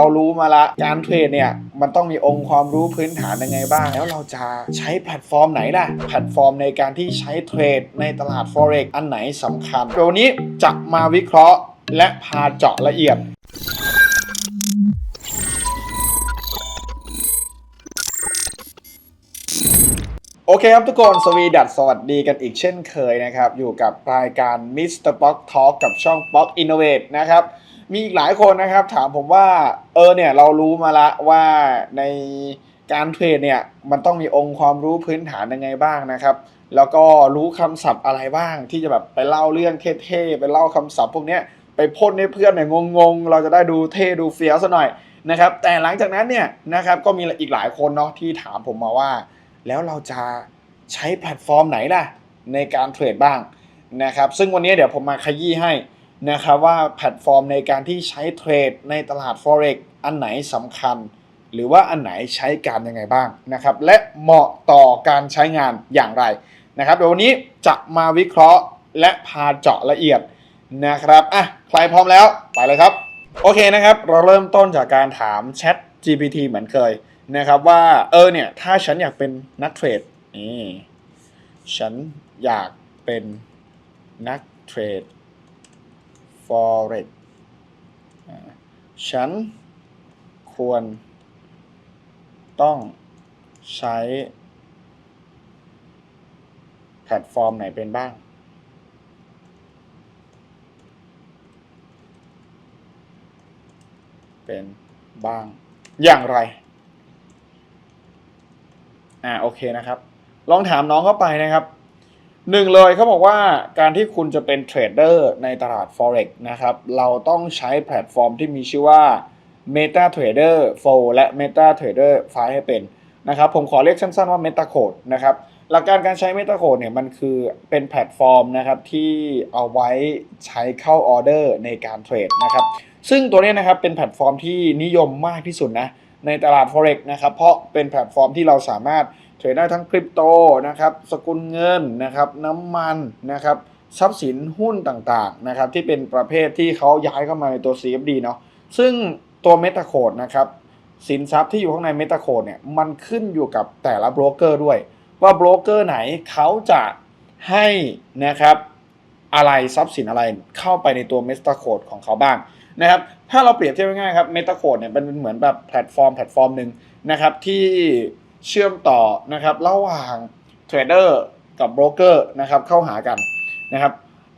เรารู้มาละการเทรดเนี่ยมันต้องมีองค์ความรู้พื้นฐานยังไงบ้าง แล้วเราจะใช้แพลตฟอร์มไหนล่ะ แพลตฟอร์มในการที่ใช้เทรดในตลาด Forex อันไหนสำคัญเดี๋ยววันนี้จะมาวิเคราะห์และพาเจาะละเอียดโอเคครับทุกคน สวีดัสสวัสดีกันอีกเช่นเคยนะครับ อยู่กับรายการ Mr. p o c Talk กับช่อง p o c Innovate นะครับ มีอีกหลายคนนะครับ ถามผมว่า เออเนี่ยเรารู้มาละว่าในการเทรดเนี่ยมันต้องมีองค์ความรู้พื้นฐานยังไงบ้างนะครับ แล้วก็รู้คำศัพท์อะไรบ้าง ที่จะแบบไปเล่าเรื่องเท่ๆไปเล่าคำศัพท์พวกเนี้ยไปพ่นให้เพื่อนเนี่ยงงๆ เราจะได้ดูเท่ดูเฟี้ยวซะหน่อยนะครับแต่หลังจากนั้นเนี่ยนะครับก็มีอีกหลายคนเนาะที่ถามผมมาว่า แล้วเราจะใช้แพลตฟอร์มไหนล่ะในการเทรดบ้างนะครับซึ่งวันนี้เดี๋ยวผมมาขยี้ให้ นะครับว่าแพลตฟอร์มในการที่ใช้เทรดในตลาด Forex อันไหนสำคัญ หรือว่าอันไหนใช้การยังไงบ้างนะครับ และเหมาะต่อการใช้งานอย่างไรนะครับเดี๋ยววันนี้จะมาวิเคราะห์และพาเจาะละเอียดนะครับอะใครพร้อมแล้วไปเลยครับ โอเคนะครับ เราเริ่มต้นจากการถาม Chat GPT เหมือนเคยนะครับว่าเออเนี่ยถ้าฉันอยากเป็นนักเทรดนี่ฉันอยากเป็นนักเทรด forex ฉันควรต้องใช้แพลตฟอร์มไหนเป็นบ้าง เป็นบ้างอย่างไร อ่าโอเคนะครับ ลองถามน้องเข้าไปนะครับ หนึ่งเลยเขาบอกว่าการที่คุณจะเป็นเทรดเดอร์ในตลาด Forex นะครับ เราต้องใช้แพลตฟอร์มที่มีชื่อว่า MetaTrader 4 และ MetaTrader 5 ให้เป็นนะครับ ผมขอเรียกสั้นๆว่า MetaCode นะครับ หลักการการใช้ MetaCode เนี่ยมันคือเป็นแพลตฟอร์มนะครับที่เอาไว้ใช้เข้าออเดอร์ในการเทรดนะครับ ซึ่งตัวนี้นะครับเป็นแพลตฟอร์มที่นิยมมากที่สุดนะในตลาด Forex นะครับ เพราะเป็นแพลตฟอร์มที่เราสามารถ เทรดได้ทั้งคริปโตนะครับสกุลเงินนะครับน้ำมันนะครับทรัพย์สินหุ้นต่างๆนะครับที่เป็นประเภทที่เขาย้ายเข้ามาในตัว CFD เนาะซึ่งตัว MetaCode นะครับสินทรัพย์ที่อยู่ข้างใน MetaCode เนี่ยมันขึ้นอยู่กับแต่ละโบรกเกอร์ด้วย ว่าโบรกเกอร์ไหนเขาจะให้นะครับอะไรทรัพย์สินอะไรเข้าไปในตัว MetaCode ของเขาบ้างนะครับถ้าเราเปรียบเทียบง่ายๆครับ MetaCode เนี่ยเป็นเหมือนแบบแพลตฟอร์มแพลตฟอร์มหนึ่งนะครับที่ เชื่อมต่อนะครับระหว่างเทรดเดอร์กับโบรกเกอร์นะครับเข้าหากันนะครับ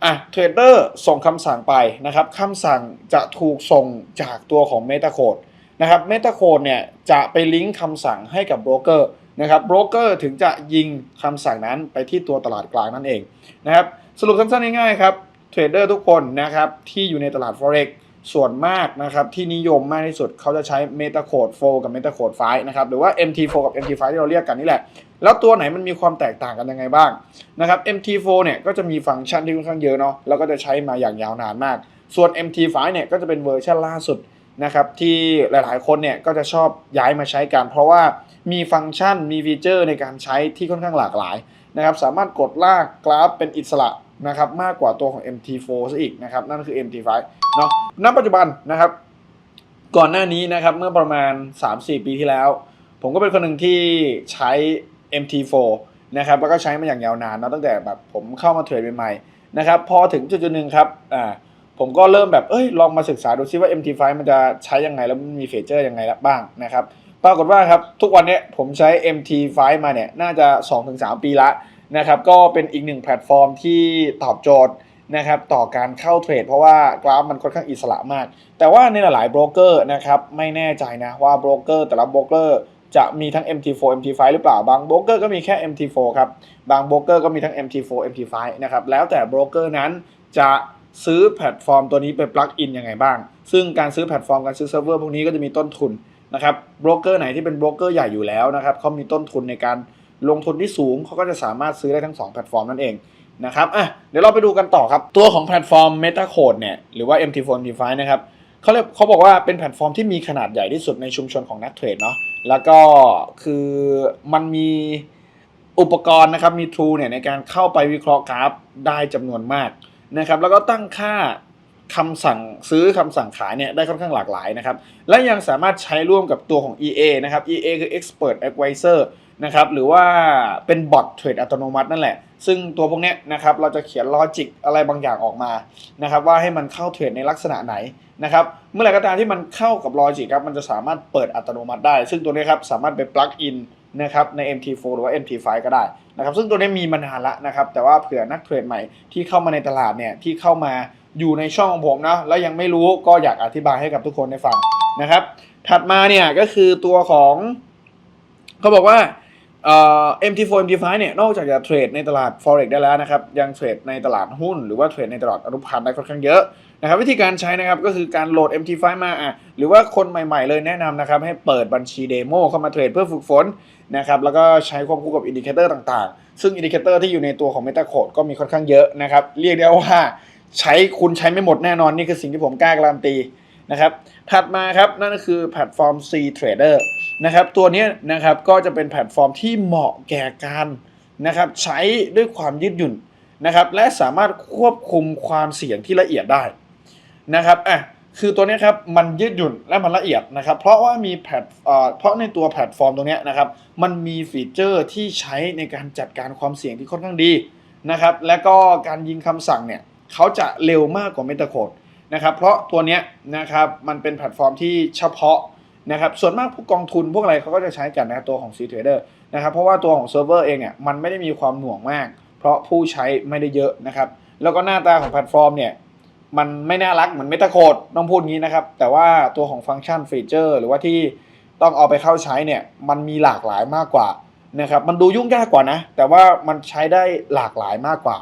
อะเทรดเดอร์ส่งคำสั่งไปนะครับคำสั่งจะถูกส่งจากตัวของ MetaCode นะครับ MetaCode เนี่ยจะไปลิงก์คำสั่งให้กับโบรกเกอร์นะครับโบรกเกอร์ถึงจะยิงคำสั่งนั้นไปที่ตัวตลาดกลางนั่นเองนะครับสรุปสั้นๆง่ายๆครับเทรดเดอร์ทุกคนนะครับที่อยู่ในตลาด Forex ส่วนมากนะครับที่นิยมมากที่สุดเขาจะใช้ MetaCode 4 กับ MetaCode 5นะครับหรือว่า MT4 กับ MT5 ที่เราเรียกกันนี่แหละ แล้วตัวไหนมันมีความแตกต่างกันยังไงบ้างนะครับ MT4 เนี่ยก็จะมีฟังก์ชันที่ค่อนข้างเยอะเนาะแล้วก็จะใช้มาอย่างยาวนานมาก ส่วน MT5 เนี่ยก็จะเป็นเวอร์ชันล่าสุดนะครับที่หลายๆ คนเนี่ยก็จะชอบย้ายมาใช้กัน เพราะว่ามีฟังก์ชันมีฟีเจอร์ในการใช้ที่ค่อนข้างหลากหลายนะครับสามารถกดลากกราฟเป็นอิสระ นะครับมากกว่าตัวของ MT4 ซะอีกนะครับนั่นคือ MT5 เนาะณปัจจุบันนะครับ ก่อนหน้านี้นะครับเมื่อประมาณ 3-4 ปีที่แล้ว ผมก็เป็นคนหนึ่งที่ใช้ MT4 นะครับแล้วก็ใช้มาอย่างยาวนานนะตั้งแต่แบบผมเข้ามาเทรดใหม่ๆนะครับพอถึงจุดๆหนึ่งครับอ่าผมก็เริ่มแบบเอ้ยลองมาศึกษาดูซิว่า MT5 มันจะใช้ยังไงแล้วมันมีฟีเจอร์ยังไงบ้างนะครับปรากฏว่าครับทุกวันนี้ผมใช้ MT5 มาเนี่ยน่าจะ 2-3 ปีละ นะครับก็เป็นอีกหนึ่งแพลตฟอร์มที่ตอบโจทย์นะครับต่อการเข้าเทรดเพราะว่ากราฟมันค่อนข้างอิสระมาก แต่ว่าในหลายโบรกเกอร์นะครับไม่แน่ใจนะว่าโบรกเกอร์แต่ละโบรกเกอร์จะมีทั้ง MT4 MT5 หรือเปล่า บางโบรกเกอร์ก็มีแค่ MT4 ครับ บางโบรกเกอร์ก็มีทั้ง MT4 MT5 นะครับ แล้วแต่โบรกเกอร์นั้นจะซื้อแพลตฟอร์มตัวนี้ไปปลักอินยังไงบ้าง ซึ่งการซื้อแพลตฟอร์มการซื้อเซิร์ฟเวอร์พวกนี้ก็จะมีต้นทุนนะครับ โบรกเกอร์ไหนที่เป็นโบรกเกอร์ใหญ่อยู่แล้วนะครับเขามีต้นทุนในการ ลงทุนที่สูงเขาก็จะสามารถซื้อได้ทั้ง 2 แพลตฟอร์มนั่นเองนะครับอะเดี๋ยวเราไปดูกันต่อครับ ตัวของแพลตฟอร์ม MetaCode เนี่ยหรือว่า MT4 MT5 นะครับเขาเรียกเขาบอกว่าเป็นแพลตฟอร์มที่มีขนาดใหญ่ที่สุดในชุมชนของนักเทรดเนาะแล้วก็คือมันมีอุปกรณ์นะครับมี tool เนี่ยในการเข้าไปวิเคราะห์กราฟได้จำนวนมากนะครับแล้วก็ตั้งค่าคำสั่งซื้อคำสั่งขายเนี่ยได้ค่อนข้างหลากหลายนะครับ และยังสามารถใช้ร่วมกับตัวของ EA นะครับ EA คือ Expert Advisor นะครับหรือว่าเป็นบอทเทรดอัตโนมัตินั่นแหละ ซึ่งตัวพวกนี้นะครับเราจะเขียนลอจิกอะไรบางอย่างออกมานะครับว่าให้มันเข้าเทรดในลักษณะไหนนะครับเมื่อไหร่ก็ตามที่มันเข้ากับลอจิกครับมันจะสามารถเปิดอัตโนมัติได้ ซึ่งตัวนี้ครับสามารถไปปลั๊กอินนะครับใน MT4 หรือว่า MT5 ก็ได้นะครับซึ่งตัวนี้มีมานานละนะครับแต่ว่าเผื่อนักเทรดใหม่ที่เข้ามาในตลาดเนี่ยที่เข้ามาอยู่ในช่องของผมนะแล้วยังไม่รู้ก็อยากอธิบายให้กับทุกคนได้ฟังนะครับถัดมาเนี่ยก็คือตัวของเขาบอกว่า เอ่อ MT4 MT5 เนี่ยนอกจากจะเทรดในตลาด forex ได้แล้วนะครับ ยังเทรดในตลาดหุ้น หรือว่าเทรดในตลาดอนุพันธ์ได้ค่อนข้างเยอะนะครับวิธีการใช้นะครับก็คือการโหลด MT5 มาอะหรือว่าคนใหม่ๆเลยแนะนำนะครับให้เปิดบัญชีเดโมเข้ามาเทรดเพื่อฝึกฝนนะครับแล้วก็ใช้ควบคู่กับอินดิเคเตอร์ต่างๆ ซึ่งอินดิเคเตอร์ที่อยู่ในตัวของ MetaCode ก็มีค่อนข้างเยอะนะครับเรียกได้ว่าใช้คุณใช้ไม่หมดแน่นอนนี่คือสิ่งที่ผมกล้าการันตีนะครับถัดมาครับนั่นก็คือแพลตฟอร์ม C Trader นะครับตัวนี้นะครับก็จะเป็นแพลตฟอร์มที่เหมาะแก่การนะครับใช้ด้วยความยืดหยุ่นนะครับและสามารถควบคุมความเสี่ยงที่ละเอียดได้นะครับอะคือตัวนี้ครับมันยืดหยุ่นและมันละเอียดนะครับ เพราะว่ามีแพลตเอ่อเพราะในตัวแพลตฟอร์มตรงนี้นะครับ มันมีฟีเจอร์ที่ใช้ในการจัดการความเสี่ยงที่ค่อนข้างดีนะครับ และก็การยิงคำสั่งเนี่ยเขาจะเร็วมากกว่า MetaCode นะครับ เพราะตัวนี้นะครับมันเป็นแพลตฟอร์มที่เฉพาะ นะครับส่วนมากพวกกองทุนพวกอะไรเขาก็จะใช้กันนะครับตัวของ C Trader นะครับเพราะว่าตัวของเซิร์ฟเวอร์เองเนี่ยมันไม่ได้มีความหน่วงมาก เพราะผู้ใช้ไม่ได้เยอะนะครับแล้วก็หน้าตาของแพลตฟอร์มเนี่ยมันไม่น่ารักเหมือนเมตาโคดต้องพูดงี้นะครับ แต่ว่าตัวของฟังก์ชันฟีเจอร์ หรือว่าที่ต้องเอาไปเข้าใช้เนี่ยมันมีหลากหลายมากกว่านะครับมันดูยุ่งยากกว่านะ แต่ว่ามันใช้ได้หลากหลายมากกว่า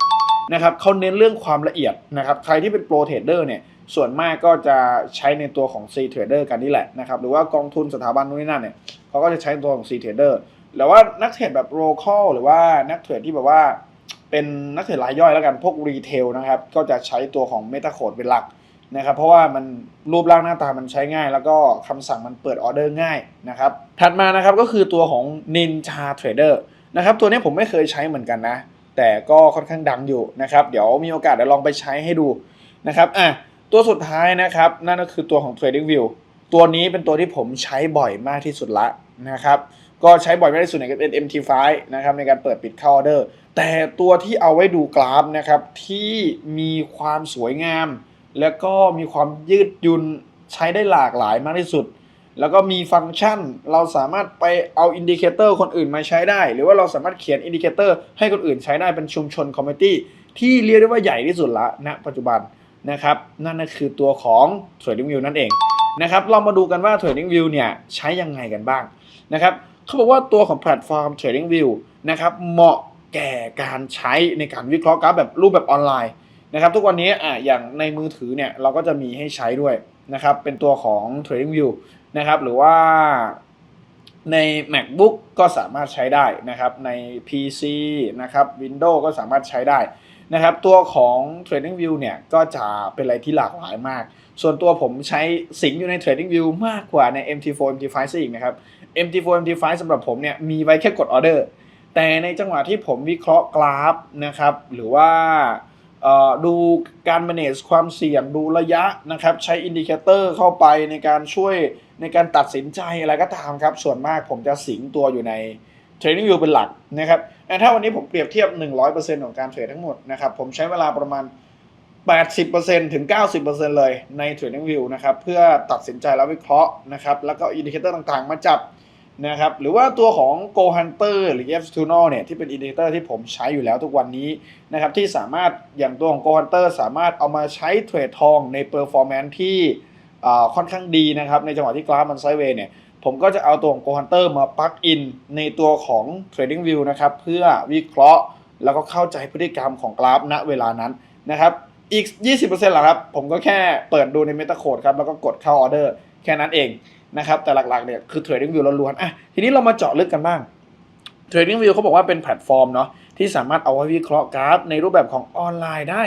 นะครับเขาเน้นเรื่องความละเอียดนะครับใครที่เป็นโปรเทรดเดอร์เนี่ย ส่วนมากก็จะใช้ในตัวของ C Trader กันนี่แหละนะครับ หรือว่ากองทุนสถาบันนู้นนี่นั่นเนี่ยเขาก็จะใช้ตัวของ C Trader แล้วว่านักเทรดแบบโ o คอลหรือว่านักเทรดที่แบบว่าเป็นนักเทรดรายย่อยแล้วกันพวกรีเทลนะครับ ก็จะใช้ตัวของ MetaCode เป็นหลักนะครับ เพราะว่ามันรูปร่างหน้าตามันใช้ง่าย แล้วก็คำสั่งมันเปิดออเดอร์ง่ายนะครับ ถัดมานะครับก็คือตัวของ Ninja Trader นะครับ ตัวนี้ผมไม่เคยใช้เหมือนกันนะ แต่ก็ค่อนข้างดังอยู่นะครับ เดี๋ยวมีโอกาสเดี๋ยวลองไปใช้ให้ดูนะครับอะ ตัวสุดท้ายนะครับ นั่นก็คือตัวของ Trading View ตัวนี้เป็นตัวที่ผมใช้บ่อยมากที่สุดละนะครับ ก็ใช้บ่อยมากที่สุดในเป็น MT5 นะครับในการเปิดปิดเข้าออเดอร์ แต่ตัวที่เอาไว้ดูกราฟนะครับที่มีความสวยงาม แล้วก็มีความยืดยุนใช้ได้หลากหลายมากที่สุด แล้วก็มีฟังก์ชันเราสามารถไปเอาอินดิเคเตอร์คนอื่นมาใช้ได้ หรือว่าเราสามารถเขียนอินดิเคเตอร์ให้คนอื่นใช้ได้เป็นชุมชนคอมมิตี้ที่เรียกได้ว่าใหญ่ที่สุดละณปัจจุบัน นะครับ นั่นก็คือตัวของ Trading View นั่นเองนะครับเรามาดูกันว่า Trading View เนี่ยใช้ยังไงกันบ้างนะครับเขาบอกว่าตัวของแพลตฟอร์ม Trading View นะครับเหมาะแก่การใช้ในการวิเคราะห์กราฟแบบรูปแบบออนไลน์นะครับทุกวันนี้อะอย่างในมือถือเนี่ยเราก็จะมีให้ใช้ด้วยนะครับเป็นตัวของ Trading View นะครับหรือว่าใน MacBook ก็สามารถใช้ได้นะครับใน PC นะครับ Windows ก็สามารถใช้ได้ นะครับตัวของ Trading View เนี่ยก็จะเป็นอะไรที่หลากหลายมาก ส่วนตัวผมใช้สิงอยู่ใน Trading View มากกว่าใน MT4 MT5 ซะอีกนะครับ MT4 MT5 สำหรับผมเนี่ยมีไว้แค่กดออเดอร์แต่ในจังหวะที่ผมวิเคราะห์กราฟนะครับหรือว่าดูการ manage ความเสี่ยงดูระยะนะครับใช้อินดิเคเตอร์เข้าไปในการช่วยในการตัดสินใจอะไรก็ตามครับ ส่วนมากผมจะสิงตัวอยู่ใน Trading View เป็นหลักนะครับ ถ้าวันนี้ผมเปรียบเทียบ 100%ของการเทรดทั้งหมดนะครับผมใช้เวลาประมาณ 80%ถึง 90%เลยใน Trading View นะครับเพื่อตัดสินใจแล้ววิเคราะห์นะครับแล้วก็อินดิเคเตอร์ต่างๆ มาจับนะครับหรือว่าตัวของ Go Hunter หรือ f t u n o เนี่ยที่เป็นอินดิเคเตอร์ที่ผมใช้อยู่แล้วทุกวันนี้นะครับที่สามารถอย่างตัวของ Go Hunter สามารถเอามาใช้เทรดทองใน performance ที่ค่อนข้างดีนะครับในจังหวะที่กราฟมันไซด์เวย์เนี่ย ผมก็จะเอาตัวของ Go Hunter มาปลักอินในตัวของ Trading View นะครับเพื่อวิเคราะห์แล้วก็เข้าใจพฤติกรรมของกราฟณเวลานั้นนะครับอีก 20%หละครับ ผมก็แค่เปิดดูใน MetaCode ครับแล้วก็กดเข้าออเดอร์แค่นั้นเองนะครับแต่หลักๆเนี่ยคือ Trading View ล้วนๆอะทีนี้เรามาเจาะลึกกันบ้าง Trading View เขาบอกว่าเป็นแพลตฟอร์มเนาะที่สามารถเอาไว้วิเคราะห์กราฟ ในรูปแบบของออนไลน์ได้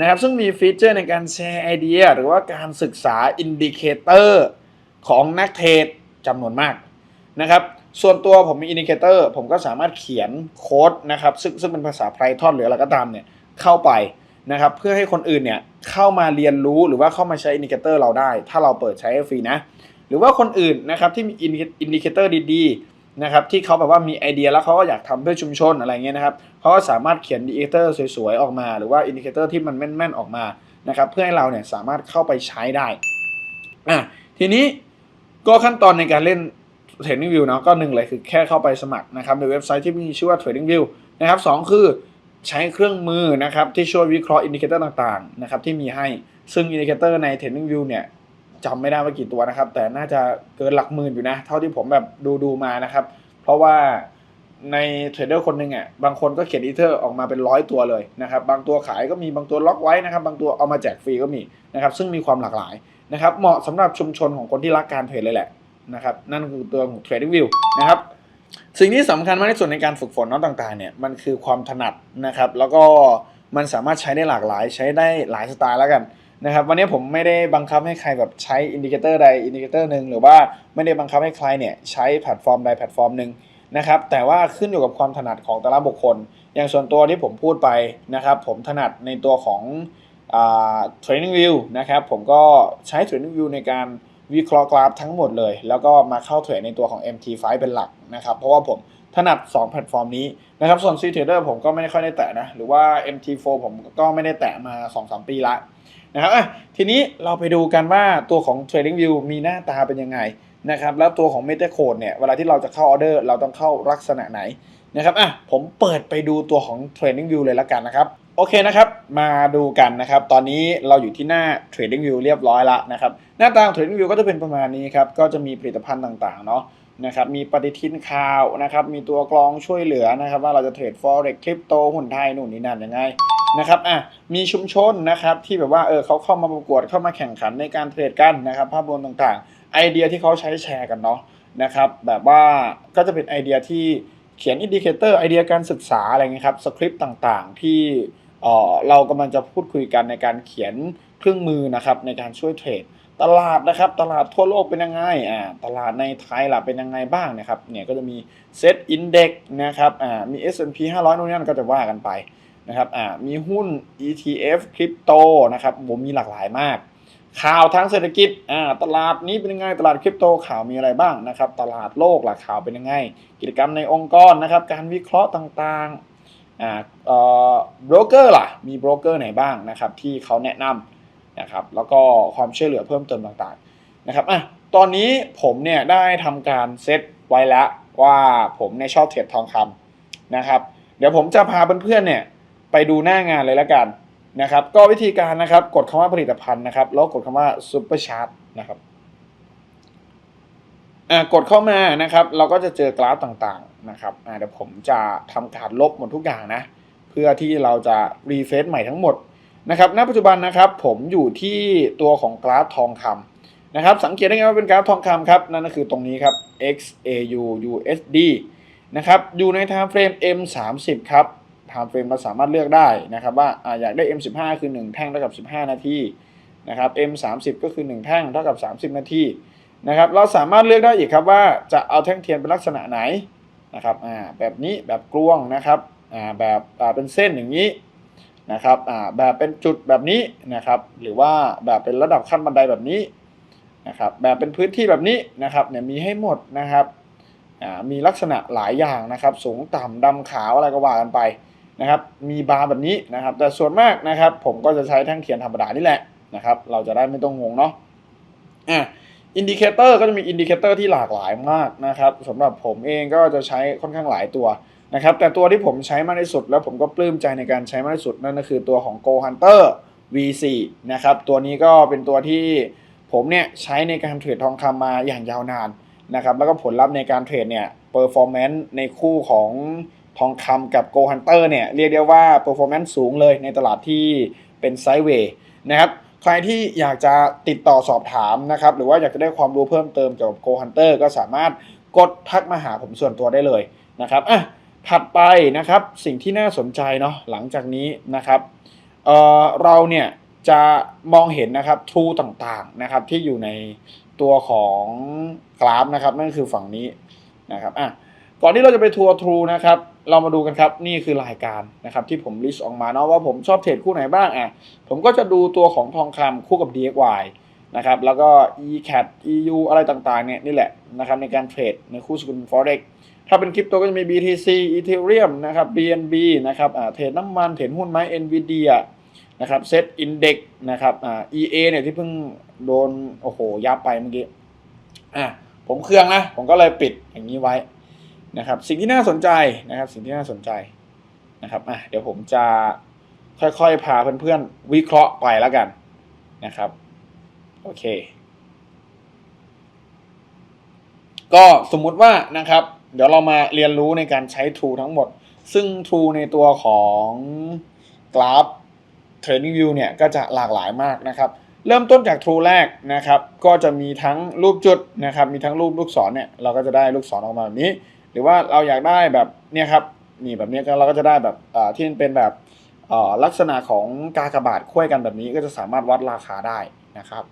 นะครับซึ่งมีฟีเจอร์ในการแชร์ไอเดีย หรือว่าการศึกษาอินดิเคเตอร์ของนักเทรด จำนวนมากนะครับ ส่วนตัวผมมีอินดิเคเตอร์ผมก็สามารถเขียนโค้ดนะครับซึ่งซึ่งเป็นภาษา Python หรืออะไรก็ตามเนี่ยเข้าไปนะครับเพื่อให้คนอื่นเนี่ยเข้ามาเรียนรู้หรือว่าเข้ามาใช้อินดิเคเตอร์เราได้ ถ้าเราเปิดใช้ให้ฟรีนะ หรือว่าคนอื่นนะครับที่มีอินดิเคเตอร์ดีๆนะครับที่เขาแบบว่ามีไอเดียแล้วเขาก็อยากทำเพื่อชุมชนอะไรเงี้ยนะครับเขาก็สามารถเขียนอินดิเคเตอร์สวยๆออกมา หรือว่าอินดิเคเตอร์ที่มันแม่นๆออกมานะครับเพื่อให้เราเนี่ยสามารถเข้าไปใช้ได้อะทีนี้ ก็ขั้นตอนในการเล่น TradingView เนาะก็หนึ่งเลยคือแค่เข้าไปสมัครนะครับในเว็บไซต์ที่มีชื่อว่า TradingView นะครับสองคือใช้เครื่องมือนะครับที่ช่วยวิเคราะห์อินดิเคเตอร์ต่างๆนะครับที่มีให้ซึ่งอินดิเคเตอร์ใน TradingView เนี่ยจำไม่ได้ว่ากี่ตัวนะครับ แต่น่าจะเกินหลักหมื่นอยู่นะ เท่าที่ผมแบบดูดูมานะครับ เพราะว่าในเทรดเดอร์คนหนึ่งอะบางคนก็เขียนอีเทอร์ออกมาเป็นร้อยตัวเลยนะครับ บางตัวขายก็มีบางตัวล็อกไว้นะครับ บางตัวเอามาแจกฟรีก็มีนะครับ ซึ่งมีความหลากหลาย นะครับเหมาะสำหรับชุมชนของคนที่รักการเทรดเลยแหละนะครับนั่นคือตัวของ Trading View นะครับสิ่งที่สำคัญมากที่สุดในการฝึกฝนน้องต่างๆเนี่ยมันคือความถนัดนะครับแล้วก็มันสามารถใช้ได้หลากหลาย ใช้ได้หลายสไตล์แล้วกันนะครับวันนี้ผมไม่ได้บังคับให้ใครแบบใช้อินดิเคเตอร์ใดอินดิเคเตอร์หนึ่งหรือว่าไม่ได้บังคับให้ใครเนี่ยใช้แพลตฟอร์มใดแพลตฟอร์มหนึ่งนะครับแต่ว่าขึ้นอยู่กับความถนัดของแต่ละบุคคล อย่างส่วนตัวที่ผมพูดไปนะครับผมถนัดในตัวของ อ่า Training View นะครับผมก็ใช้ Training View ในการวิเคราะห์กราฟทั้งหมดเลย แล้วก็มาเข้าเทรดในตัวของ MT5 เป็นหลักนะครับ เพราะว่าผมถนัด 2 แพลตฟอร์มนี้นะครับ ส่วน C Trader ผมก็ไม่ได้ค่อยได้แตะนะ หรือว่า MT4 ผมก็ไม่ได้แตะมา 2-3 ปีละนะครับอะทีนี้เราไปดูกันว่าตัวของ Trading View มีหน้าตาเป็นยังไงนะครับ แล้วตัวของ Meta Code เนี่ย เวลาที่เราจะเข้าออเดอร์ เราต้องเข้าลักษณะไหนนะครับอะผมเปิดไปดูตัวของ Trading View เลยละกันนะครับ โอเคนะครับ มาดูกันนะครับ ตอนนี้เราอยู่ที่หน้า Trading View เรียบร้อยแล้วนะครับ หน้าตาของ Trading View ก็จะเป็นประมาณนี้ครับ ก็จะมีผลิตภัณฑ์ต่างๆ เนาะนะครับ มีปฏิทินข่าวนะครับ มีตัวกรองช่วยเหลือนะครับ ว่าเราจะเทรด forex คริปโตหุ้นไทยนู่นนี่นั่นยังไงนะครับ อะ มีชุมชนนะครับที่แบบว่าเออเขาเข้ามาประกวดเข้ามาแข่งขันในการเทรดกันนะครับ ภาพรวมต่างๆ ไอเดียที่เขาใช้แชร์กันเนาะนะครับ แบบว่าก็จะเป็นไอเดียที่เขียนอินดิเคเตอร์ไอเดียการศึกษาอะไรเงี้ยครับ สคริปต์ต่างๆ ที่ เเรากำลังจะพูดคุยกันในการเขียนเครื่องมือนะครับในการช่วยเทรดตลาดนะครับตลาดทั่วโลกเป็นยังไงอ่าตลาดในไทยล่ะเป็นยังไงบ้างนะครับเนี่ยก็จะมีเซตอินเด็กนะครับอ่ามี S&P 500นู่นนี่นั่นก็จะว่ากันไปนะครับอ่ามีหุ้น ETF คริปโตนะครับผมมีหลากหลายมาก ข่าวทางเศรษฐกิจอ่าตลาดนี้เป็นยังไงตลาดคริปโตข่าวมีอะไรบ้างนะครับตลาดโลกล่ะข่าวเป็นยังไง กิจกรรมในองค์กรนะครับการวิเคราะห์ต่างๆ อ่าเอ่อโบรกเกอร์ล่ะมีโบรกเกอร์ไหนบ้างนะครับที่เขาแนะนำนะครับแล้วก็ความช่วยเหลือเพิ่มเติมต่างๆนะครับอะตอนนี้ผมเนี่ยได้ทำการเซตไว้แล้วว่าผมเนี่ยชอบเทรดทองคำนะครับ เดี๋ยวผมจะพาเพื่อนๆเนี่ยไปดูหน้างานเลยแล้วกันนะครับ ก็วิธีการนะครับกดคำว่าผลิตภัณฑ์นะครับแล้วกดคำว่า Super Chart นะครับ กดเข้ามานะครับ เราก็จะเจอกราฟต่างๆนะครับเดี๋ยวผมจะทำการลบหมดทุกอย่างนะ เพื่อที่เราจะรีเฟซใหม่ทั้งหมดนะครับณปัจจุบันนะครับผมอยู่ที่ตัวของกราฟทองคำนะครับ สังเกตได้ไงว่าเป็นกราฟทองคำครับ นั่นก็คือตรงนี้ครับ XAU USD นะครับ อยู่ใน time frame M30 ครับ time frame เราสามารถเลือกได้นะครับว่าออยากได้ M15 คือ 1 แท่งเท่ากับ 15 นาทีนะครับ M30 ก็คือ 1 แท่งเท่ากับ 30 นาที นะครับ เราสามารถเลือกได้อีกครับว่าจะเอาแท่งเทียนเป็นลักษณะไหนนะครับอ่าแบบนี้แบบกลวงนะครับอ่าแบบอ่าเป็นเส้นอย่างนี้นะครับอ่าแบบเป็นจุดแบบนี้นะครับ หรือว่าแบบเป็นระดับขั้นบันไดแบบนี้นะครับแบบเป็นพื้นที่แบบนี้นะครับเนี่ยมีให้หมดนะครับอ่ามีลักษณะหลายอย่างนะครับ สูงต่ำดำขาวอะไรก็ว่ากันไปนะครับ มีบาร์แบบนี้นะครับ แต่ส่วนมากนะครับ ผมก็จะใช้แท่งเขียนธรรมดานี่แหละนะครับ เราจะได้ไม่ต้องงงเนาะอะ อินดิเคเตอร์ก็จะมีอินดิเคเตอร์ที่หลากหลายมากนะครับสำหรับผมเองก็จะใช้ค่อนข้างหลายตัวนะครับแต่ตัวที่ผมใช้มากที่สุด แล้วผมก็ปลื้มใจในการใช้มากที่สุดนั่นก็คือตัวของ Go Hunter V4 นะครับตัวนี้ก็เป็นตัวที่ผมเนี่ยใช้ในการเทรดทองคำมาอย่างยาวนานนะครับแล้วก็ผลลัพธ์ในการเทรดเนี่ยเปอร์ฟอร์แมนซ์ในคู่ของทองคำกับ Go Hunter เนี่ยเรียกได้ว่า performance สูงเลยในตลาดที่เป็นไซด์เวย์นะครับ ใครที่อยากจะติดต่อสอบถามนะครับ หรือว่าอยากจะได้ความรู้เพิ่มเติมเกี่ยวกับ Go Hunter ก็สามารถกดทักมาหาผมส่วนตัวได้เลยนะครับอะถัดไปนะครับสิ่งที่น่าสนใจเนาะหลังจากนี้นะครับเออเราเนี่ยจะมองเห็นนะครับทูต่างๆนะครับที่อยู่ในตัวของกราฟนะครับนั่นคือฝั่งนี้นะครับอะ ก่อนที่เราจะไปทัวร์ทรูนะครับเรามาดูกันครับนี่คือรายการนะครับที่ผมลิสต์ออกมาเนาะว่าผมชอบเทรดคู่ไหนบ้างอะผมก็จะดูตัวของทองคำคู่กับ DXY นะครับแล้วก็ ECAT EU อะไรต่างๆเนี่ยนี่แหละนะครับในการเทรดในคู่สกุล Forex ถ้าเป็นคริปโตก็จะมี BTC Ethereum นะครับ BNB นะครับอ่าเทรดน้ำมันเทรดหุ้นไม้ Nvidia นะครับ Set Index นะครับอ่า EA เนี่ยที่เพิ่งโดนโอ้โหยับไปเมื่อกี้อะผมเครื่องนะ ผมก็เลยปิดอย่างนี้ไว้ นะครับสิ่งที่น่าสนใจนะครับสิ่งที่น่าสนใจนะครับอะเดี๋ยวผมจะค่อยๆ พาเพื่อนๆ วิเคราะห์ไปแล้วกันนะครับโอเค ก็สมมุติว่านะครับ เดี๋ยวเรามาเรียนรู้ในการใช้ True ทั้งหมด ซึ่ง True ในตัวของกราฟ Trading View เนี่ยก็จะหลากหลายมากนะครับ เริ่มต้นจาก True แรกนะครับ ก็จะมีทั้งรูปจุดนะครับ มีทั้งรูปลูกศรเนี่ย เราก็จะได้ลูกศรออกมาแบบนี้ หรือว่าเราอยากได้แบบเนี่ยครับนี่แบบนี้ก็เราก็จะได้แบบที่เป็นแบบลักษณะของกากบาทคุ้ยกันแบบนี้ก็จะสามารถวัดราคาได้นะครับ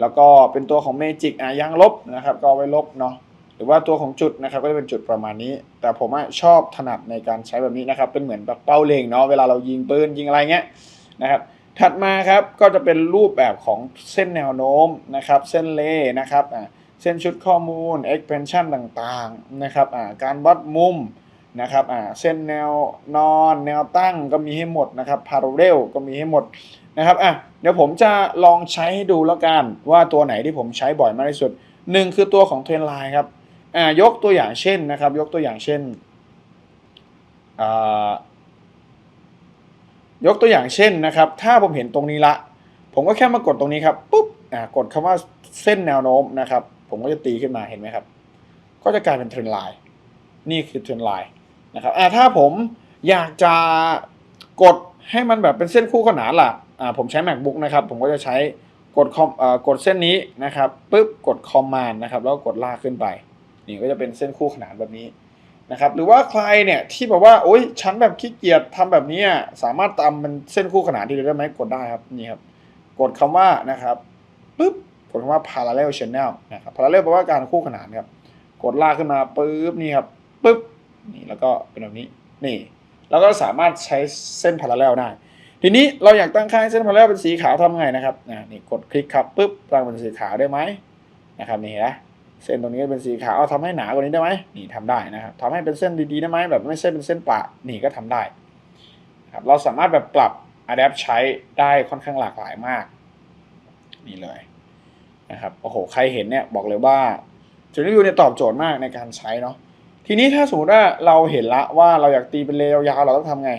แล้วก็เป็นตัวของเมจิกอะยางลบนะครับ ก็ไว้ลบเนาะหรือว่าตัวของจุดนะครับก็จะเป็นจุดประมาณนี้ แต่ผมอชอบถนัดในการใช้แบบนี้นะครับ เป็นเหมือนแบบเป้าเล็งเนาะเวลาเรายิงปืนยิงอะไรเงี้ยนะครับ ถัดมาครับก็จะเป็นรูปแบบของเส้นแนวโน้มนะครับ เส้นเลนะครับอ่า เส้นชุดข้อมูล expansion ต่างๆนะครับการวัดมุมนะครับเส้นแนวนอนแนวตั้งก็มีให้หมดนะครับ parallel ก็มีให้หมดนะครับอะเดี๋ยวผมจะลองใช้ให้ดูแล้วกัน ว่าตัวไหนที่ผมใช้บ่อยมากที่สุดหนึ่งคือตัวของเทรนไลน์ครับอ่ายกตัวอย่างเช่นนะครับ ยกตัวอย่างเช่นอ่ายกตัวอย่างเช่นนะครับ ถ้าผมเห็นตรงนี้ละ ผมก็แค่มากดตรงนี้ครับปุ๊บอ่ากดคำว่าเส้นแนวโน้มนะครับ ผมก็จะตีขึ้นมาเห็นไหมครับ ก็จะกลายเป็นเทรนไลน์นี่คือเทรนไลน์นะครับอ่าถ้าผมอยากจะกดให้มันแบบเป็นเส้นคู่ขนานล่ะอ่าผมใช้ macbook นะครับ ผมก็จะใช้กดคอมอ่ากดเส้นนี้นะครับปุ๊บกดคอมมานด์นะครับ แล้วกดลากขึ้นไป นี่ก็จะเป็นเส้นคู่ขนานแบบนี้นะครับ หรือว่าใครเนี่ยที่บอกว่าโอ๊ยฉันแบบขี้เกียจทำแบบนี้สามารถตามเป็นเส้นคู่ขนานทีเดียวได้ไหมกดได้ครับนี่ครับ กดคำว่านะครับปุ๊บ ดคำว่า parallel channel นะครับ parallel แปลว่าการคู่ขนานครับ กดลากขึ้นมาปุ๊บนี่ครับปุ๊บนี่แล้วก็เป็นแบบนี้นี่แล้วก็สามารถใช้เส้น parallel ได้ ทีนี้เราอยากตั้งค่าให้เส้น parallel เป็นสีขาวทำไงนะครับนี่กดคลิกครับปุ๊บตั้งเป็นสีขาวได้ไหมนะครับนี่เห็นไหมเส้นตรงนี้เป็นสีขาวเอาทำให้หนากว่านี้ได้ไหมนี่ทำได้นะครับทำให้เป็นเส้นดีๆได้ไหมแบบไม่ใช่เป็นเส้นปะนี่ก็ทำได้ครับเราสามารถแบบปรับ adapt ใช้ได้ค่อนข้างหลากหลายมาก นี่เลย นะครับโอ้โหใครเห็นเนี่ยบอกเลยว่าจุดรีวิวเนี่ยตอบโจทย์มากในการใช้เนาะทีนี้ถ้าสมมติว่าเราเห็นละว่าเราอยากตีเป็นเลยยาวๆเราต้องทำไง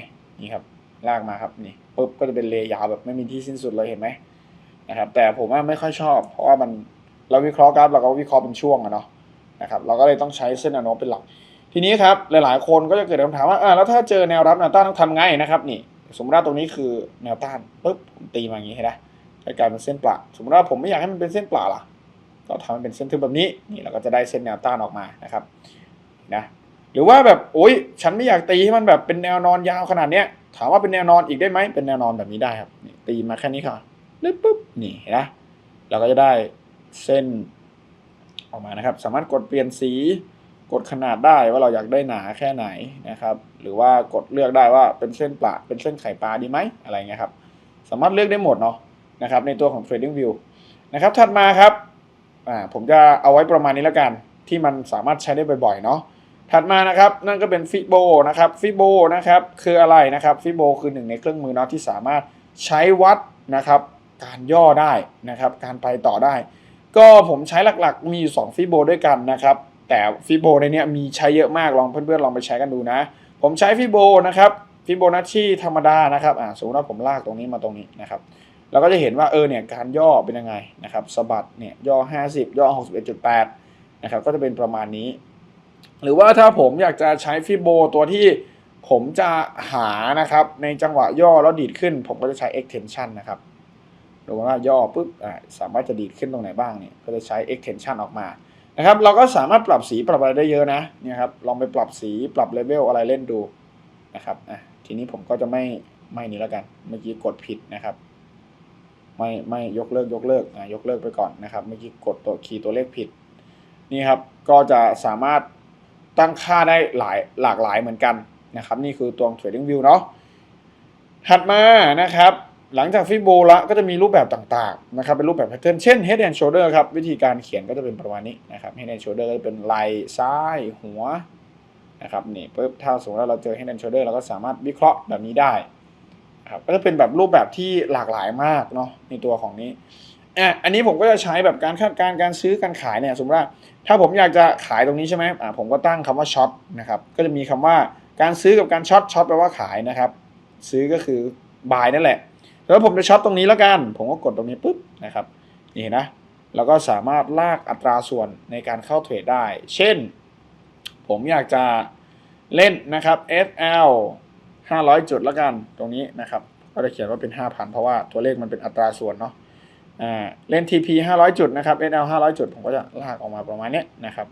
นี่ครับลากมาครับนี่ปุ๊บก็จะเป็นเลยาวแบบไม่มีที่สิ้นสุดเลยเห็นไหมนะครับแต่ผมว่าไม่ค่อยชอบ เพราะว่ามันเราวิเคราะห์กราฟเราก็วิเคราะห์เป็นช่วงอะเนาะนะครับเราก็เลยต้องใช้เส้นแนวโน้มเป็นหลัก ทีนี้ครับหลายๆ คนก็จะเกิดคำถามว่าอ่าแล้วถ้าเจอแนวรับแนวต้านต้องทำไงนะครับนี่ สมมติว่าตรงนี้คือแนวต้านปุ๊บตีมาอย่างนี้เห็นไหม จะกลายเป็นเส้นปลาสมมติว่าผมไม่อยากให้มันเป็นเส้นปลาล่ะ ก็ทำให้เป็นเส้นทึบแบบนี้ นี่เราก็จะได้เส้นแนวต้านออกมานะครับ นะ หรือว่าแบบโอ๊ยฉันไม่อยากตีให้มันแบบเป็นแนวนอนยาวขนาดเนี้ย ถามว่าเป็นแนวนอนอีกได้ไหม เป็นแนวนอนแบบนี้ได้ครับนี่ตีมาแค่นี้ค่ะล้วปุ๊บ นี่เห็นไหมเราก็จะได้เส้นออกมานะครับ สามารถกดเปลี่ยนสี กดขนาดได้ว่าเราอยากได้หนาแค่ไหนนะครับ หรือว่ากดเลือกได้ว่าเป็นเส้นปลาเป็นเส้นไข่ปลาดีไหมอะไรเงี้ยครับ สามารถเลือกได้หมดเนาะ นะครับในตัวของ Trading View นะครับถัดมาครับผมจะเอาไว้ประมาณนี้แล้วกัน ที่มันสามารถใช้ได้บ่อยๆเนาะถัดมานะครับนั่นก็เป็นฟิโบนะครับฟิโบนะครับคืออะไรนะครับฟิโบคือหนึ่งในเครื่องมือเนาะที่สามารถใช้วัดนะครับการย่อได้นะครับการไปต่อได้ ก็ผมใช้หลักๆ มีอยู่2ฟิโบด้วยกันนะครับแต่ฟิโบในนี้มีใช้เยอะมากลองเพื่อนๆลองไปใช้กันดูนะ ผมใช้ฟิโบนะครับฟิโบนัชชีธรรมดานะครับอ่าสมมติว่าผมลากตรงนี้มาตรงนี้นะครับ เราก็จะเห็นว่าเออเนี่ยการย่อเป็นยังไงนะครับสะบัดเนี่ยย่อ 50 ย่อ 61.8 นะครับก็จะเป็นประมาณนี้ หรือว่าถ้าผมอยากจะใช้ฟิโบตัวที่ผมจะหานะครับในจังหวะย่อแล้วดีดขึ้น ผมก็จะใช้ extension นะครับดูว่าย่อปุ๊บสามารถจะดีดขึ้นตรงไหนบ้างเนี่ยก็จะใช้ extension ออกมานะครับเราก็สามารถปรับสีปรับอะไรได้เยอะนะเนี่ยครับลองไปปรับสีปรับเลเวลอะไรเล่นดูนะครับทีนี้ผมก็จะไม่ไม่นี้แล้วกัน เมื่อกี้กดผิดนะครับ ไม่ไม่ยกเลิกยกเลิกอะยกเลิกไปก่อนนะครับเมื่อกี้กดตัวคีย์ตัวเลขผิดนี่ครับก็จะสามารถตั้งค่าได้หลายหลากหลายเหมือนกันนะครับนี่คือตัว Trading View เนาะถัดมานะครับหลังจากฟิโบละก็จะมีรูปแบบต่างๆนะครับเป็นรูปแบบแพทเทิร์นเช่น Head and Shoulder ครับวิธีการเขียนก็จะเป็นประมาณนี้นะครับ Head and Shoulder ก็จะเป็นไหล่ซ้ายหัวนะครับนี่ปุ๊บถ้าสมมติว่าเราเจอ Head and Shoulder เราก็สามารถวิเคราะห์แบบนี้ได้ ครับก็จะเป็นแบบรูปแบบที่หลากหลายมากเนาะในตัวของนี้อะอันนี้ผมก็จะใช้แบบการคาดการณ์การซื้อการขายเนี่ยสมมติว่าถ้าผมอยากจะขายตรงนี้ใช่ไหมอ่าผมก็ตั้งคำว่าช็อตนะครับก็จะมีคำว่าการซื้อกับการช็อตช็อตแปลว่าขายนะครับ ซื้อก็คือบายนั่นแหละ แล้วผมจะช็อตตรงนี้แล้วกัน ผมก็กดตรงนี้ปุ๊บนะครับนี่นนะแล้วก็สามารถลากอัตราส่วนในการเข้าเทรดได้ เช่น ผมอยากจะเล่นนะครับ SL 500 จุดแล้วกันตรงนี้นะครับ ก็จะเขียนว่าเป็น 5,000 เพราะว่าตัวเลขมันเป็นอัตราส่วนเนาะเล่น TP 500 จุดนะครับ SL 500 จุด ผมก็จะลากออกมาประมาณนี้นะครับ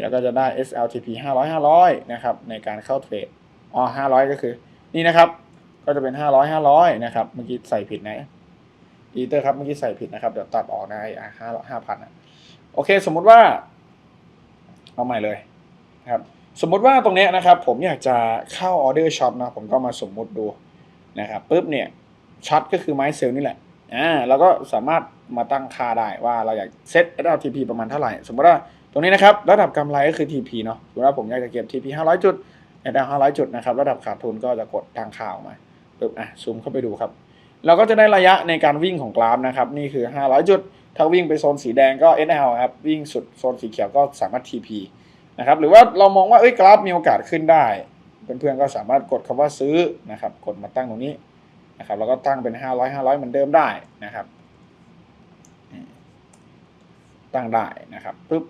แล้วก็จะได้ SLTP 500 500 นะครับในการเข้าเทรดอ๋อ500 ก็คือ นี่นะครับ ก็จะเป็น 500 500 นะครับ เมื่อกี้ใส่ผิดนะอีเตอร์ครับ เมื่อกี้ใส่ผิดนะครับ เดี๋ยวตัดออกนะอะ5 5,000อะโอเค สมมุติว่า เอาใหม่เลยนะครับ สมมติว่าตรงนี้นะครับ ผมอยากจะเข้าออเดอร์ช็อตนะผมก็มาสมมติดูนะครับปุ๊บเนี่ยช็อตก็คือไม้เซลล์นี่แหละอ่าเราก็สามารถมาตั้งค่าได้ว่าเราอยากเซต SLTP ประมาณเท่าไหร่ สมมติว่าตรงนี้นะครับระดับกำไรก็คือ TP เนาะสมมติว่าผมอยากจะเก็บ TP 500 จุด SL 500 จุดนะครับระดับขาดทุนก็จะกดตั้งค่าออกมาปึ๊บอะซูมเข้าไปดูครับ เราก็จะได้ระยะในการวิ่งของกราฟนะครับนี่คือ 500 จุด ถ้าวิ่งไปโซนสีแดงก็ SL ครับวิ่งสุดโซนสีเขียวก็สามารถ TP นะครับหรือว่าเรามองว่าเอ้ยกราฟมีโอกาสขึ้นได้ เพื่อนๆก็สามารถกดคำว่าซื้อนะครับกดมาตั้งตรงนี้นะครับแล้วก็ตั้งเป็น 500 500เหมือนเดิมได้นะครับตั้งได้นะครับปุ๊บ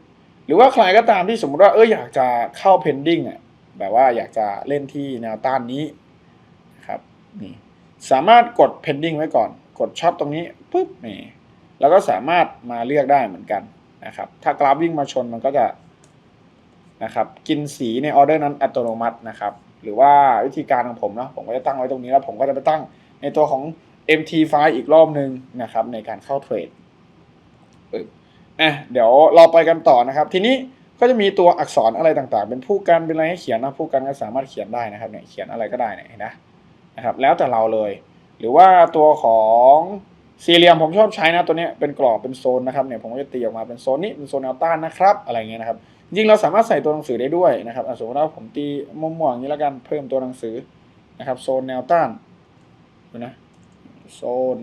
หรือว่าใครก็ตามที่สมมติว่าเอออยากจะเข้า pending อะแบบว่าอยากจะเล่นที่แนวต้านนี้นะครับนี่สามารถกด pending ไว้ก่อน กดช็อตตรงนี้ปุ๊บนี่แล้วก็สามารถมาเลือกได้เหมือนกันนะครับ ถ้ากราฟวิ่งมาชนมันก็จะ นะครับกินสีในออเดอร์นั้นอัตโนมัตินะครับหรือว่าวิธีการของผมเนาะผมก็จะตั้งไว้ตรงนี้แล้วผมก็จะไปตั้งในตัวของ MT5 อีกรอบหนึ่งนะครับในการเข้าเทรดปึ๊บอะเดี๋ยวเราไปกันต่อนะครับ ทีนี้ก็จะมีตัวอักษรอะไรต่างๆ เป็นผู้กันเป็นอะไรให้เขียนนะผู้กันก็สามารถเขียนได้นะครับเนี่ยเขียนอะไรก็ได้เนี่ยนะนะครับแล้วแต่เราเลย หรือว่าตัวของสี่เหลี่ยมผมชอบใช้นะตัวนี้เป็นกรอบเป็นโซนนะครับเนี่ยผมก็จะตีออกมาเป็นโซนนี้เป็นโซนแนวต้านนะครับ อะไรเงี้ยนะครับ จริงเราสามารถใส่ตัวหนังสือได้ด้วยนะครับสมมติว่าผมตีมุมม่วงนี้แล้วกันเพิ่มตัวหนังสือนะครับโซนแนวต้านดูนะโซน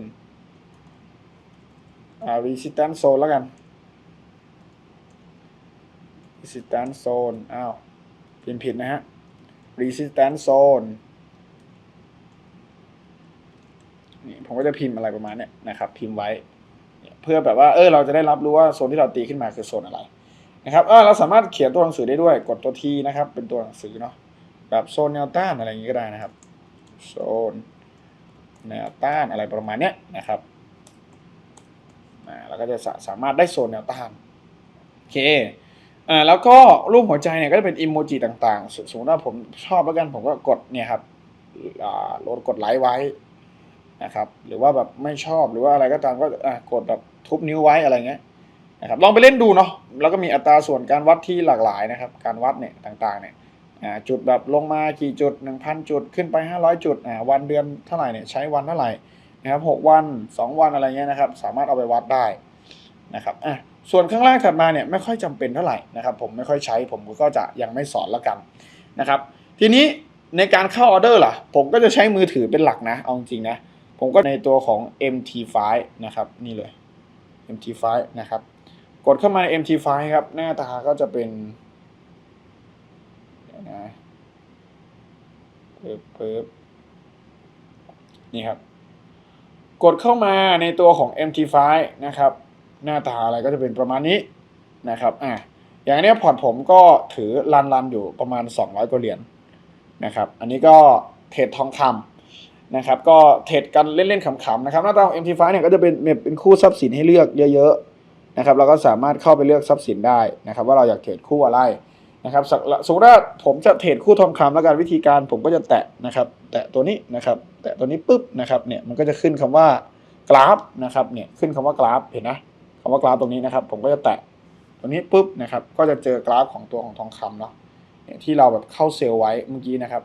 อ่า resistance zone แล้วกัน resistance zone อ้าวพิมพ์ผิดนะฮะ resistance zone นี่ผมก็จะพิมพ์อะไรประมาณเนี้ยนะครับ พิมพ์ไว้ เพื่อแบบว่าเออเราจะได้รับรู้ว่าโซนที่เราตีขึ้นมาคือโซนอะไร นะครับเออเราสามารถเขียนตัวหนังสือได้ด้วย กดตัวทีนะครับ เป็นตัวหนังสือเนาะแบบโซนแนวต้านอะไรอย่างงี้ก็ได้นะครับโซนแนวต้านอะไรประมาณเนี้ยนะครับอ่าเราก็จะสามารถได้โซนแนวต้านโอเคอ่าแล้วก็รูปหัวใจเนี่ยก็จะเป็นอิโมจิต่างๆ สมมติว่าผมชอบแล้วกันผมก็กดเนี่ยครับโหลดกดไลค์ไว้นะครับ หรือว่าแบบไม่ชอบหรือว่าอะไรก็ตามก็กดแบบทุบนิ้วไว้อะไรเงี้ย นะครับลองไปเล่นดูเนาะแล้วก็มีอัตราส่วนการวัดที่หลากหลายนะครับ การวัดเนี่ยต่างๆเนี่ยจุดแบบลงมากี่จุด 1,000 จุดขึ้นไป 500 จุดวันเดือนเท่าไหร่เนี่ยใช้วันเท่าไหร่นะครับ6วัน 2 วันอะไรเงี้ยนะครับ สามารถเอาไปวัดได้นะครับอะส่วนข้างล่างถัดมาเนี่ยไม่ค่อยจำเป็นเท่าไหร่นะครับ ผมไม่ค่อยใช้ผมก็จะยังไม่สอนละกันนะครับ ทีนี้ในการเข้าออเดอร์ล่ะ ผมก็จะใช้มือถือเป็นหลักนะเอาจริงนะ ผมก็ในตัวของ MT5 นะครับ นี่เลย MT5 นะครับ กดเข้ามา MT5 ครับ หน้าตาก็จะเป็นเดี๋ยวนะปึ๊บปึ๊บนี่ครับ กดเข้ามาในตัวของ MT5 นะครับ หน้าตาอะไรก็จะเป็นประมาณนี้นะครับอะอย่างนี้ยพอร์ตผมก็ถือรันรันอยู่ประมาณ 200 กว่าเหรียญนะครับ อันนี้ก็เทรดทองคำนะครับ ก็เทรดกันเล่นๆขำๆนะครับ หน้าตาของ MT5 เนี่ยก็จะเป็นเป็นคู่ทรัพย์สินให้เลือกเยอะๆ นะครับเราก็สามารถเข้าไปเลือกทรัพย์สินได้นะครับ ว่าเราอยากเทรดคู่อะไรนะครับสักสมมติว่าผมจะเทรดคู่ทองคำแล้วกันวิธีการผมก็จะแตะนะครับ แตะตัวนี้นะครับ แตะตัวนี้ปุ๊บนะครับเนี่ยมันก็จะขึ้นคำว่ากราฟนะครับเนี่ยขึ้นคำว่ากราฟเห็นนะคำว่ากราฟตรงนี้นะครับ ผมก็จะแตะตรงนี้ปุ๊บนะครับก็จะเจอกราฟของตัวของทองคำเนาะเนี่ยที่เราแบบเข้าเซลล์ไว้เมื่อกี้นะครับ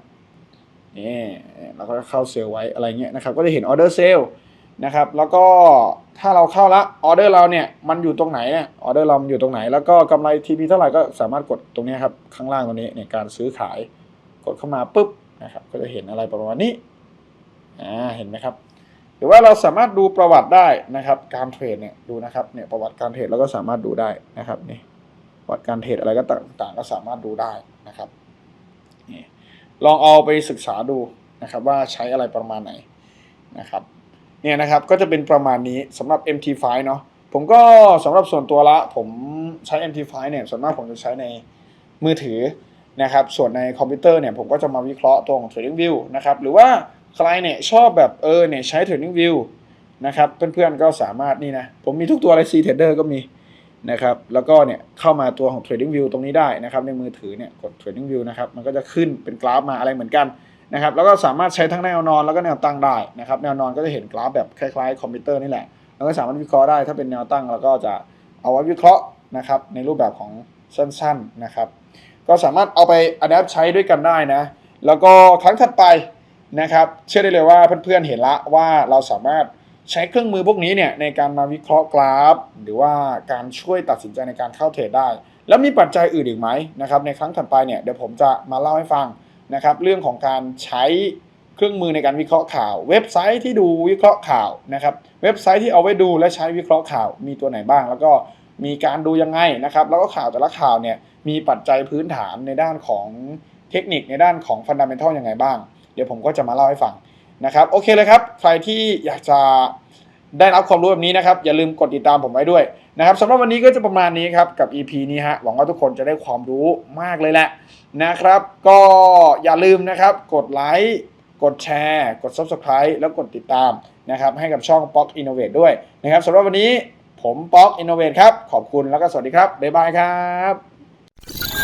นี่เราก็เข้าเซลล์ไว้อะไรเงี้ยนะครับ ก็จะเห็นออเดอร์เซลล์นะครับ แล้วก็ ถ้าเราเข้าละออเดอร์เราเนี่ยมันอยู่ตรงไหนเนี่ยออเดอร์เรามันอยู่ตรงไหน แล้วก็กำไรทีพีเท่าไหร่ก็สามารถกดตรงนี้ครับข้างล่างตรงนี้เนี่ยการซื้อขายกดเข้ามาปุ๊บนะครับก็จะเห็นอะไรประมาณนี้อ่าเห็นไหมครับ หรือว่าเราสามารถดูประวัติได้นะครับการเทรดเนี่ยดูนะครับเนี่ยประวัติการเทรดเราก็สามารถดูได้นะครับนี่ประวัติการเทรดอะไรก็ต่างๆ ก็สามารถดูได้นะครับนี่ลองเอาไปศึกษาดูนะครับว่าใช้อะไรประมาณไหนนะครับ เนี่ยนะครับก็จะเป็นประมาณนี้สำหรับ MT5 เนาะผมก็สำหรับส่วนตัวละผมใช้ MT5 เนี่ยส่วนมากผมจะใช้ในมือถือนะครับส่วนในคอมพิวเตอร์เนี่ยผมก็จะมาวิเคราะห์ตัวของ Trading View นะครับหรือว่าใครเนี่ยชอบแบบเออเนี่ยใช้ Trading View นะครับเพื่อนๆก็สามารถนี่นะผมมีทุกตัวเลย C Trader ก็มีนะครับแล้วก็เนี่ยเข้ามาตัวของ Trading View ตรงนี้ได้นะครับในมือถือเนี่ยกด Trading View นะครับมันก็จะขึ้นเป็นกราฟมาอะไรเหมือนกัน นะครับแล้วก็สามารถใช้ทั้งแนวนอนแล้วก็แนวตั้งได้นะครับแนวนอนก็จะเห็นกราฟแบบคล้ายๆคอมพิวเตอร์นี่แหละแล้วก็สามารถวิเคราะห์ได้ถ้าเป็นแนวตั้งเราก็จะเอาไว้วิเคราะห์นะครับในรูปแบบของสั้นๆนะครับก็สามารถเอาไปอัดแอปใช้ด้วยกันได้นะแล้วก็ครั้งถัดไปนะครับเชื่อได้เลยว่าเพื่อนๆเห็นละว่าเราสามารถใช้เครื่องมือพวกนี้เนี่ยในการมาวิเคราะห์กราฟ หรือว่าการช่วยตัดสินใจในการเข้าเทรดได้ แล้วมีปัจจัยอื่นอีกไหมนะครับในครั้งถัดไปเนี่ยเดี๋ยวผมจะมาเล่าให้ฟัง นะครับเรื่องของการใช้เครื่องมือในการวิเคราะห์ข่าว เว็บไซต์ที่ดูวิเคราะห์ข่าวนะครับเว็บไซต์ที่เอาไว้ดูและใช้วิเคราะห์ข่าวมีตัวไหนบ้าง แล้วก็มีการดูยังไงนะครับแล้วก็ข่าวแต่ละข่าวเนี่ยมีปัจจัยพื้นฐานในด้านของเทคนิคในด้านของฟันดัมเ n ทัลยังไงบ้าง เดี๋ยวผมก็จะมาเล่าให้ฟังนะครับโอเคเลยครับ ใครที่อยากจะ ได้รับความรู้แบบนี้นะครับ อย่าลืมกดติดตามผมไว้ด้วยนะครับสำหรับวันนี้ก็จะประมาณนี้ครับ กับ EP นี้ฮะหวังว่าทุกคนจะได้ความรู้มากเลยแหละนะครับ ก็อย่าลืมนะครับ กดไลค์กดแชร์ กด Subscribe แล้วกดติดตามนะครับ ให้กับช่อง POC Innovate ด้วยนะครับสำหรับวันนี้ผม POC Innovate ครับ ขอบคุณแล้วก็สวัสดีครับ บ๊ายบายครับ